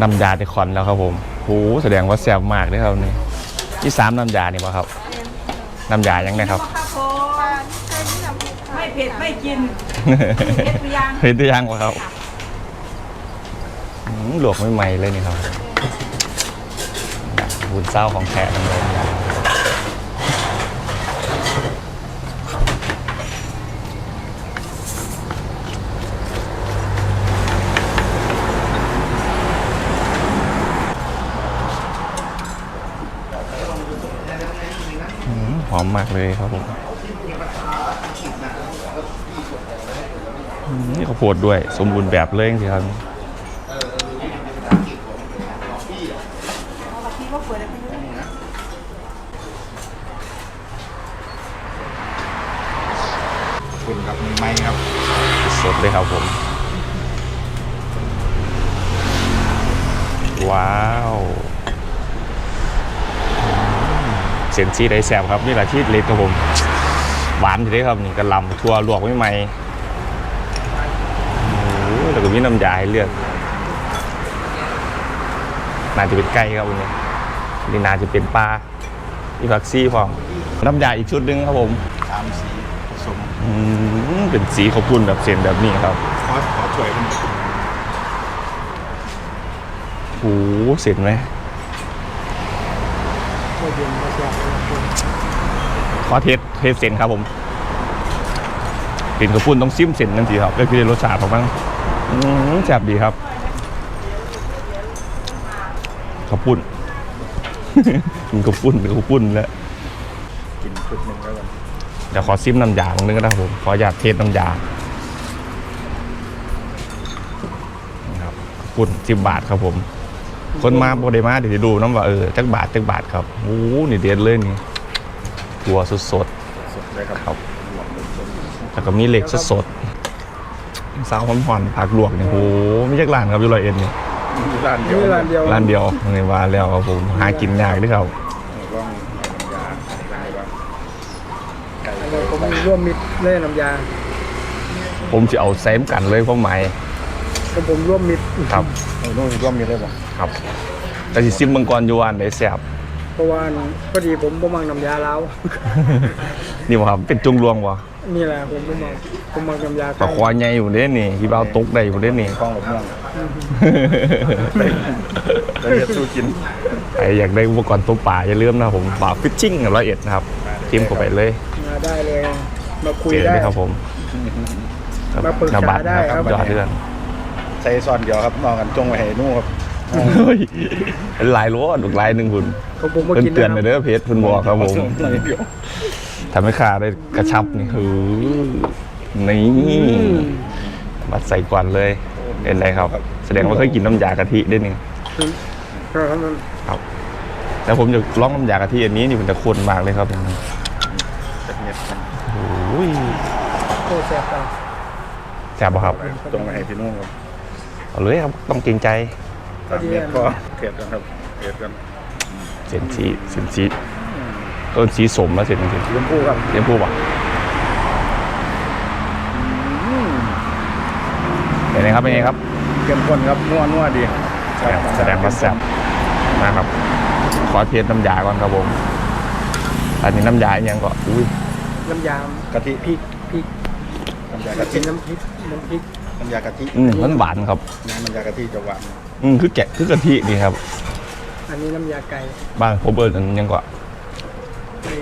น้ำยาที่คอนแล้วครับผมโหแสดงว่าแซ่บมากเลยครับนี่ที่สามน้ำยานี่ป่ะครับ น้ำยายังไงครับข้าวโพดไม่เผ็ดไม่กินเผ็ดหรือยังเห็นตัวยังป่ะครับอืมหลวกไม่ใหม่เลยนี่ครับบุญเศร้าของแท้ทั้งเลยอืม หอมมากเลยครับผมอืมนี่ข้าวโพดด้วย สมบูรณ์แบบเลยจริงๆครับคุณครับมีไม้ครับ สดเลยครับผม ว้าวอืมเสียนซีได้แสบครับนี่แหละที่เล็ดครับผมหวานทีเดียวครับนี่กระหลำทั่วลวกไม่ไหมโอ้โหแล้วก็มีน้ำยาให้เลือกน่าจะเป็นไก่ครับวันนี้นี่น่าจะเป็นปลาอีผักซี่พร้อมน้ำยาอีกชุดหนึงครับผมสามสีผสมอืมเป็นสีขาวปุ้นแบบเส้นแบบนี้ครับขอขอช่วยมันโอ้โหเสร็จไหม ขอเทสเทสเส้นครับผมเป็นขาวปุ้นต้องซิมเส้นนั่นสิครับก็คือได้รสชาติของมันอืมแซ่บดีครับขาวปุ้นมันขาวปุ้นเป็นขาวปุ้นแล้วกินชุดหนึ่งแล้วกันเดี๋ยวขอซิมน้ำยาตรงนึงก็ได้ครับผมขออยากเทสน้ำยานะครับปุ่นสิบบาทครับผม คนมาโบเดมาเดี๋ยวจะดูน้ำว่าเออจักบาทจักบาทครับโอ้โหนี่เด็ดเลยนี่ตัวสดสดเลยครับๆครับหวานเลยสดแล้วก็มีเหล็กสดๆสาวหอมๆผักลวกเนี่ยโอ้โหไม่ใช่ร้านครับอยูไรเอ็นนี่มีร้านเดียวนี่ร้านเดียวร้านเดียวในวานแล้วครับผมหากินยากด้วยครับลองเอาน้ำยาอะไรบ้างไก่อะไรผมมีร่วมมิตรเล่นน้ำยา ผมจะเอาเซมกันเลยเพราะหมายผมผมร่วมมิตรครับเอา นู่นร่วมมีเลยบ่ครับแต่สิซิมมังกรอยวนได้แซ่บเพราะว่าพอดีผมบ่มังน้ำยาแล้วนี่บ่ครับเป็นจุงรวงบ่นี่แหละผมบ่มังผมมังน้ำยาปลาควายใหญ่อยู่เด้นี่พี่บ่าวตกได้อยู่เด้นี่กล้องหลบเมืองได้เรียนสู้กินใครอยากได้อุปกรณ์ตกปลาอย่าลืมนะครับผมบ่าวฟิชชิ่งร้อยเอ็ดนะครับทิมเข้าไปเลยมาได้เลยมาคุยเจอได้เลยครับผมมาปรึกษาหน้บัตรได้นะครับครับ ยอดเดือน ใส่ซอนเดียวครับนองกันจงไว้ให้นู่นครับเฮ้ยเป็นลายรั้วดุกลายหนึ่งคุณผมผมมาเพิ่นกินเตือนเลยเด้อเพจเพิ่นบอกครับผมเดียวทำให้ขาได้กระชับนี่คือนี่มาใส่กวนเลยเป็นไรครับ แสดงว่าเคยกินน้ำยากะทิได้นี่ครับมันครับแล้วผมจะลองน้ำยากะทิอันนี้นี่มันจะข้นมากเลยครับจัดเม็ดมันโอ้ยโคตรแซ่บจังแซ่บป่ะครับจงไว้ให้พี่นุ่งครับ เอาเลยครับต้องเกรงใจสามเม็ดก็เทียบกันครับเทียบกันเส้นสีเส้นสีต้นสีสมแล้วเส้นสีชมพูครับเรียกพูดป่ะเป็นไงครับเป็นไงครับเข้มข้นครับนัวนัวดีแซ่บแสดงว่าแซ่บนะครับ ขอเทสน้ำยาก่อนครับผมอันนี้น้ำยาอีกอยังก็อุ้ยน้ำยากะทิพริกพริกน้ำยากะทิกินน้ำพริกน้ำพริก น้ำยากะทิอืมมันหวานครับน้ำยากะทิจะหวานอืมคือแกะคือกะทินี่ครับ อันนี้น้ำยาไก่บ้านผมเอิญอันยังก็ไอ้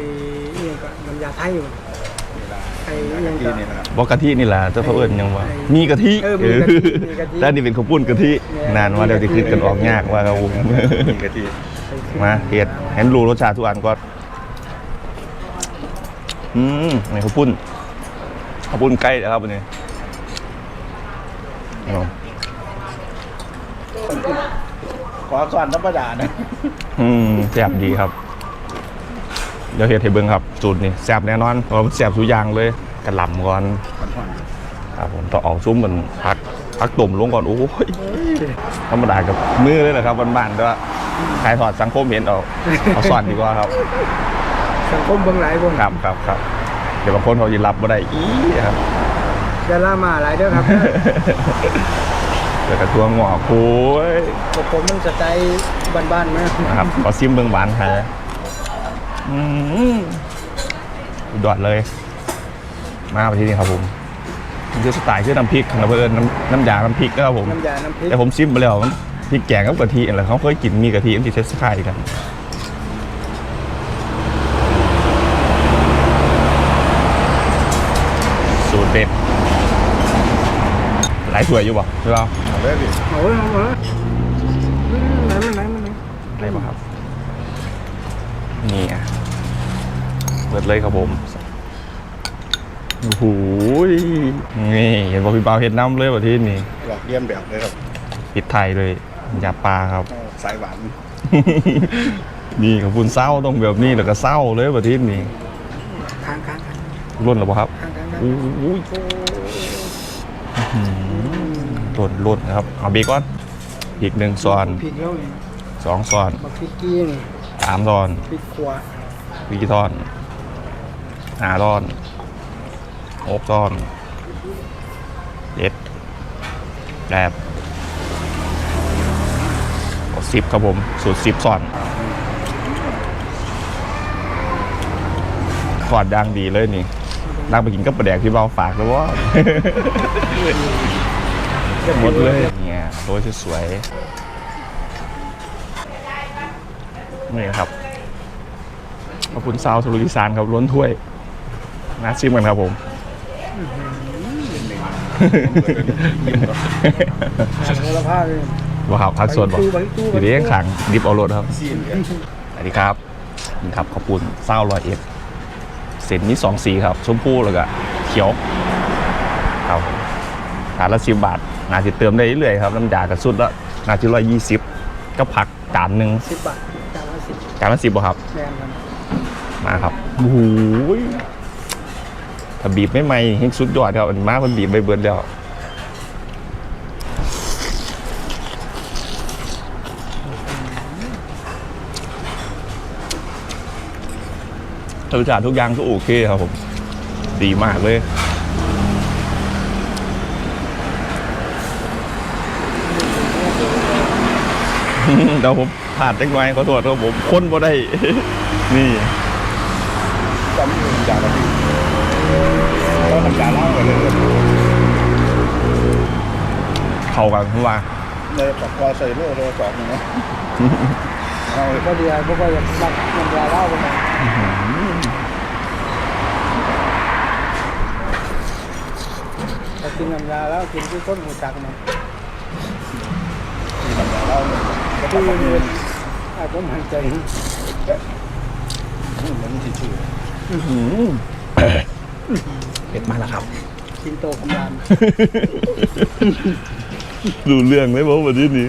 นี่ก็น้ำยาไทยอยู่นี่ละไอ้น้ำยัยางกะทิก็นี่นะครับบอกกะทินี่แหละแต่เขาเอิญยังว่าไอ้มีกะทิเออมีกะทิมีกะทิแล้วนี่เป็นข้าวปุ้นกะทิเนี่ยนานว่าเดี๋ยวจะขึ้นกันออกยากว่าครับผมมีกะทิไอ้ขึ้นมาเห็ดเห็นรู้รสชาติทุกอันก็อืมนี่ข้าวปุ้นข้าวปุ้นใกล้แล้วครับวันนี้ เอาขอก่อนธรรมดานะอืมแซ่บดีครับ เดี๋ยวเห็ดให้เบิ่งครับสูตรนี่แซ่บแน่นอนเพราะมันแซ่บทุกอย่างเลยกระหล่ำก่อนมันห่อนครับผมต้องเอาซุ้มมันพักพักตุ่มลงก่อนโอ้ยธรรมดากับมือเลยนะครับบ้านๆด้วยใครถอดสังคมเห็นเอาเอาสอนดีกว่าครับสังคมเบื้องหลายคนครับครับครับเดี๋ยวบางคนเขายินรับบ่ได้อีครับ ดารามาหลายเด้อครับแล้วก็ทั่วงอกโอ้ยผมผมมันสไตล์บ้านๆไหมนะครับขอซิมเบิ่งหวานค่ะอืมสุดยอดเลย มาไปที่นี่ครับผมมันคือสไตล์คือน้ำพริกนะเพื่อนน้ำน้ำยาน้ำพริกนะครับผมน้ำยาน้ำพริกแต่ผมซิมไปแล้วมันพริกแกงกับกะทิอะไรเขาเคยกินมีกะทิมันติดเทสคายกันายถ้วยอยู่บ่ใช่เปล่าเอาเลยดิโอ้ยโอ้ยไหนมันไหนมันไหนได้บ่ครับ นี่อะเปิดเลยครับผมโอ้โหยนี่เห็นบอกพี่เปาเห็ดน้ำเลยว่ะที่นี่หลอกเลี่ยนแบบเลยครับปิดไทยเลยยาปลาครับ สายหวาน นี่กับคุณเศร้าต้องแบบนี้แล้วก็เศร้าเลยว่ะที่นี่ค้างค้างค้างร่นหรือเปล่าครับ ค้างค้างค้าง ร่นร่นนะครับ เอาเบคอนอีกหนึ่งซอนพริกแล้วนี่สองซอนบักพริกกี้นี่สามซอนพริกขัววิกทอนหาทอนหกทอนเจ็ดแปดสิบครับผม สูตรสิบซอนขอดย่างดีเลยนี่นั่งไปกินกับปลาแดกที่เบาฝากแล้วว่า หมดเลยเนี่ยโรยสวยๆนี่ครับขอบคุณซาวสุริสานครับล้นถ้วยน่าชิมกันครับผมหั่นโหระพาเลยว้าวพักส่วนบอกใบตู้ใบตู้ทีนี้ยังขังดิบเอารถครับซีนเนี่ยสวัสดีครับนี่ครับขอบคุณเศร้าลอยเอ็ดเส้นนี้สองสีครับ ชมพูแล้วก็เขียวครับถาดละสิบบาท นาจะเติมได้เรื่อยๆครับน้ำยากระสุดละนาจะร้อยยี่สิบก็ผักจานหนึ่งสิบบาทจานละสิบจานละสิบบ่ครับแมนกันมาครับโอ้โหยถ้าบีบไม่ไหมเฮงสุดยอดครับอันมากมันบีบไปเบิร์ดแล้วรสชาติทุกอย่างก็โอเคครับผม ดีมากเลย เดี๋ยวผมผ่านจังไงขอโทษครับผมค้นบ่ได้ นี่จำเป็นจานละพี่ก็ทำจานเล่าไปเลยเข้ากันขึ้นมาในปากกาใส่โล่โลสองเนะเอาก็ดีอะพวกก็จะบักน้ำยาเล้ากันมาถ้ากินน้ำยาแล้วกินที่ต้นหูจักมันทำจานเล่าเนี่ยก็คือทำมันไอ้ผมหันใจมันทิชชู่เผ็ดมากแล้วครับกินโตกำลังดูเรื่องเลยบอกวันนี้นี้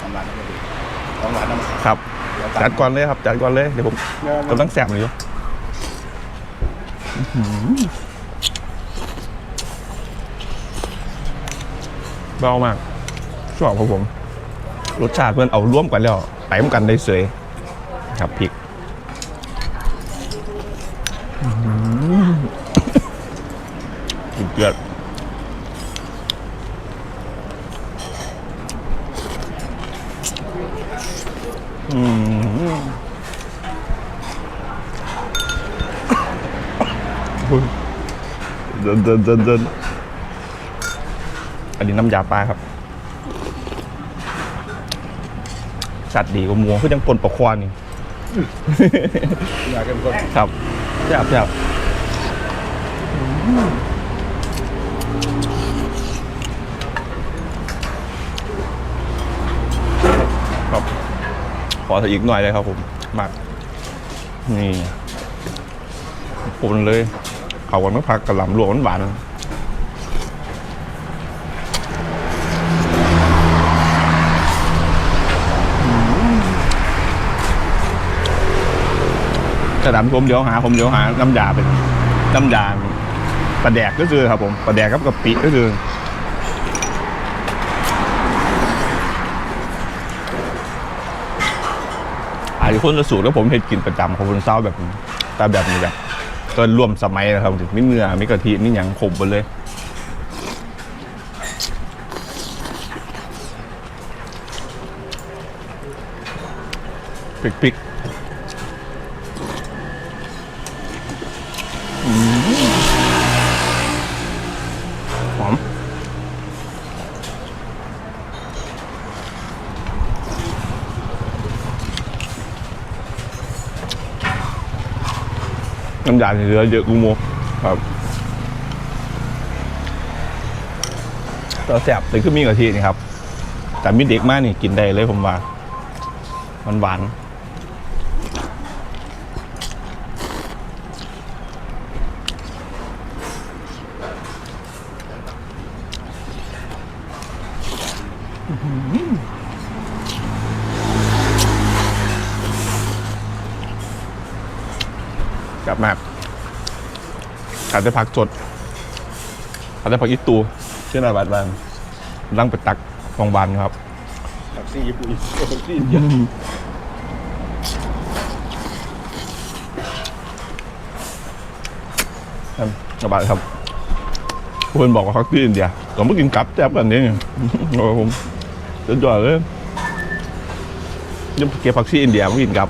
ทำร้านน้ำมันทำร้านน้ำมันครับ จัดก่อนเลยครับ จัดก่อนเลย เดี๋ยวผมกำลังแสบเลยอยู่อื้อหือเบามาก ชอบครับผม รสชาติเพื่อนเอาร่วมกันแล้วไต่มกันได้เสยครับพริกสุดยอดอืมอุ๊ยเดินเดินเดินเดินอันนี้น้ำยาปลาครับ สัตว์ดีกว่าหมูคือยังปนปลาควานนี่อยากเป็นคนครับแซ่บแซ่บครับขออีกหน่อยเลยครับผมมากนี่ปนเลย เขาวันไม่พักกระหล่ำรวมหวานๆ กระดำผมเดี๋ยวหา ผมเดี๋ยวหาน้ำยาไปน้ำยาปลาแดกก็คือครับผมปลาแดกครับกับปีก็คืออาจจะคนจะสูตรแล้วผมเห็นกินประจำของคนเศร้าแบบตาแบบนี้แบบก็รวมสมัยนะครับมิเนื้อมิกะทินี่ยังขมไปเลยพริก ด่านเหลือเยอะกูโมครับตัวแสบแต่คือมีกะทินี่ครับ แต่มีเด็กมากนี่กินได้เลยผมว่ามันหวานอื้อหือกลับมากขาด ได้ผักสดขาดได้ผักอีตูเช่นอะไรบ้างลังไปตักฟองบานครับแท็กซี่ญี่ปุ่นแท็กซี่อินเดียครับสบายครับเพื่อนบอกว่าเขาที่อินเดียผมไม่กินกับแจ๊บกันนี่โอ้ผมจะจ่อยเลยยังเก็บผักชีอินเดียไม่กินกับ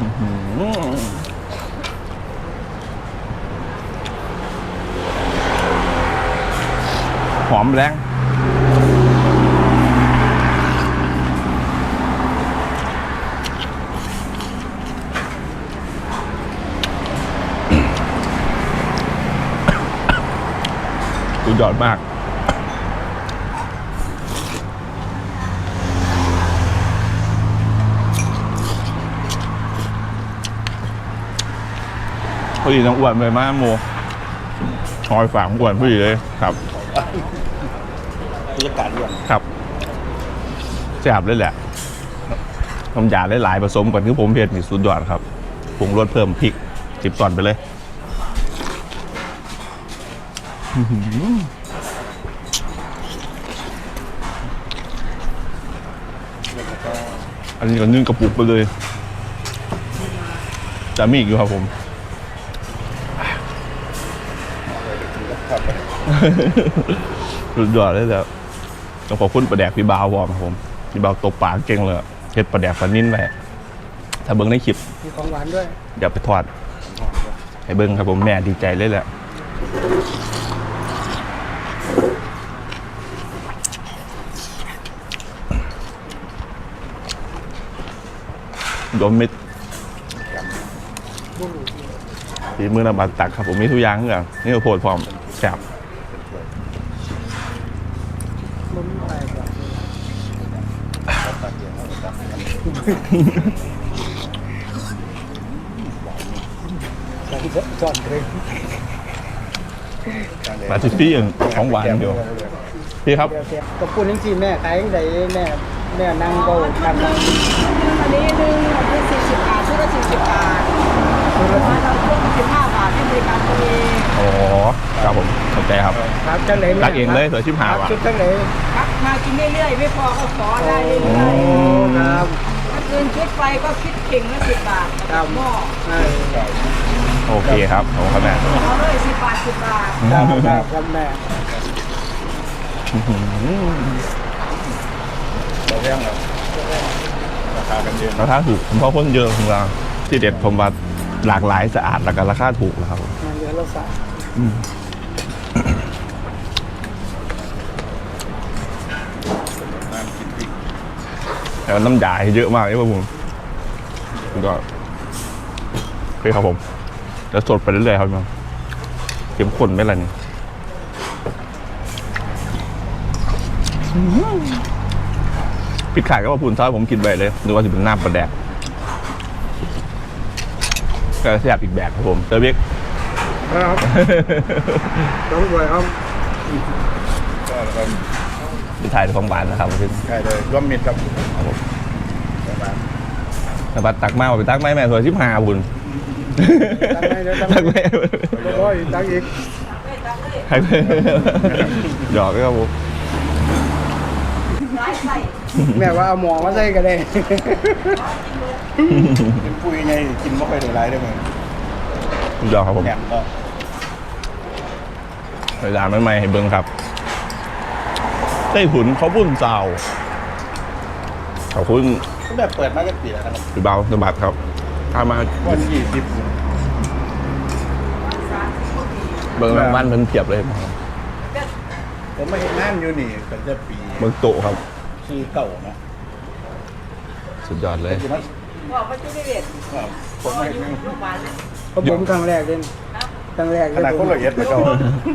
หอหอมแรงสุดยอดมาก พอดีน้องอ้วนเลยมากโมชอยฝากอ้วนพอดีเลยครับบรรยากาศด่วนครับแซ่บเลยแหละน้ำยาหลายๆผสมกันคือผมเผ็ดนี่สุดยอดครับปรุงรสเพิ่มพริกจิบตอนไปเลยอันนี้ก็นึ่งกระปุกไปเลยจะมีอีกอยู่ครับผม ครับสุดยอดเลยแล้วต้องขอบคุณประแดกพี่บาววอมครับผมพี่บาวตบปากเก่งเลยเฮ็ดประแดกปลานิ่นไว้ถ้าเบิ้งในคลิปมีของหวานด้วยอย่าไปทอดให้เบิ้งครับผมแม่ดีใจเลยแหละโดนเม็ดฝีมือระบาดตักครับผมมีทุกอย่างเลยนี่ก็โพดพร้อม แซ่บมันไม่ไปก่อนใส่จอนเลยมาซิฟี่อย่างของหวานเดียวพี่ครับเดี๋ยวเสียก็พูดจริงๆแม่ขายยังไงแม่แม่นั่งเบาทำอันนี้หนึ่งเป็นสี่สิบบาทชุดละสี่สิบบาทมาทำพวกสิบห้าบาทให้บริการตัวเองอ๋อ จังไหนตักเองเลยเสือชิมหาครับว่ะ ชุดจังไหนพักมากินเรื่อยๆไม่พอก็ขอได้เรื่โอ้อยครับๆถ้าเกินชุดไปก็คิดเข่งละสิบบาทครับหม้อเออโอเคครับขอบคุณครับแม่เอาเลยสิบบาทสิบบาทครับครับครับแม่เราแย่งเราราคากันเยอะราคาถูกผมเพราะคนเยอะของเราที่เด็ดผมว่าหลากหลายสะอาดแล้วก็ราคาถูกแล้วครับมาเยอะเราสาย น้ำกินพริก แต่ว่าน้ำยาเยอะมากเลยครับผมก็โอเคครับผมจะสดไปเรื่อยๆครับมันเข้มข้นไหมล่ะนี่ปิดขายก็ว่าพูนซ้อยผมกินไปเลยนึกว่าจะเป็นน้ำปลาแดกก็แซ่บอีกแบบครับผมเตอร์เบกครับต้องรวยครับ ก็แล้วก็ไปถ่ายของหวานนะครับผมใช่เลยร่วมมิตรครับครับผมประมาณแต่บัดตักมาว่าไปตักไม่แม่สวยชิบหาบุญตั้งไม่เดี๋ยวตั้งตักไม่ไม่ร้อยตั้งอีกให้เพื่อนหยอกครับผมร้ายใส่แม่ว่าเอาหมอมาใส่กันเลยเป็นปุ้ยไงกินไม่ค่อยได้ไรได้ไหมหยอกครับผมแหนมก็ เวลาใหม่ๆให้เบิ่งครับ ไต้หุ่นเขาบุ่นเจ้าขอบคุณก็แบบเปิดมาก็ปีแล้วครับพี่เบาสมบัติครับถ้ามาวันยี่สิบเบิ่งรางวัลเพิ่นเพียบเลยผมไม่เห็นงานอยู่นี่เป็นจะปีเบิ่งโตะครับชื่อเก่านะสุดยอดเลยคือมันบอกว่าจุดเด็ดครับผมไม่เห็นงานโรงพยาบาลเลยเพราะผมครั้งแรกเล่น ครั้งแรกขนาดคนละเอียดไปเก่า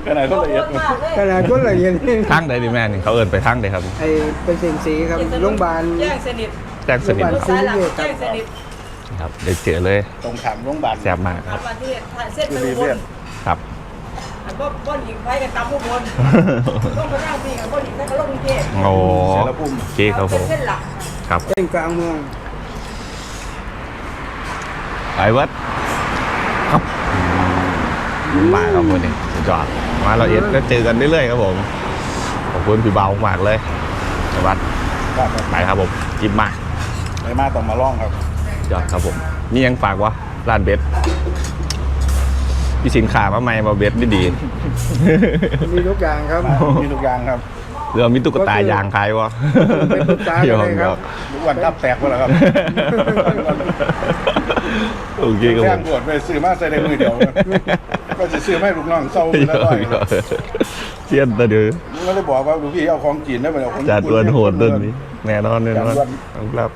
ขนาดคนละเอียดมากเลยขนาดคนละเอียดนี่ทางใดดีแม่นี่เขาเอิ้นไปทางใดครับไอ้เป็นเซนซีครับโรงพยาบาลแจ้งสนิทแจ้งสนิทโรงพยาบาลสายหลังแจ้งสนิทครับได้เจอเลยตรงขามโรงพยาบาลแซ่บมากคทารับงประเทศถ่ายเส้นคือไปดีอุบเรียนนครับอันก็บ้อนหญิงไฟกันตามผู้บนต้องไปนั่งปีกับบ้อนหญิงนั่นก็ลงกรุงเทพโอ้เสรภูมิโอเคครับผมเส้นหลักครับเส้นกลางเมืองไปเวัดครับ มาครับวันนี้สุดยอดมาเราเอ็ดก็เจอกันเรื่อยๆครับผมขอบคุณพี่เบามากเลยไปวัดครับไปครับผมจิบมาไปมาต้องมาล่องครับยอดครับผมมียังฝากวะร้านเบสมีสินค้ามาใหม่มาเบสดีดีมีทุกอย่างครับมีทุกอย่างครับๆเรือมีตุ๊กตายางขายวะเป็นตุ๊กตากันเลยครับทุกวันทับแตกหมดแล้วครับ โอเคครับแจ้ผงมปวดไปซื้อมาใส่ในมือเดียวก็จะซื้อให้ลูกน้องเศร้าไปแล้วด้อยเทียนตะเดือก็เลยบอกว่าลูกพี่เอาของจีนได้ไหมเอาของจัดอ้วนโหดตัวนี้ แน่นอนแน่นอนครับ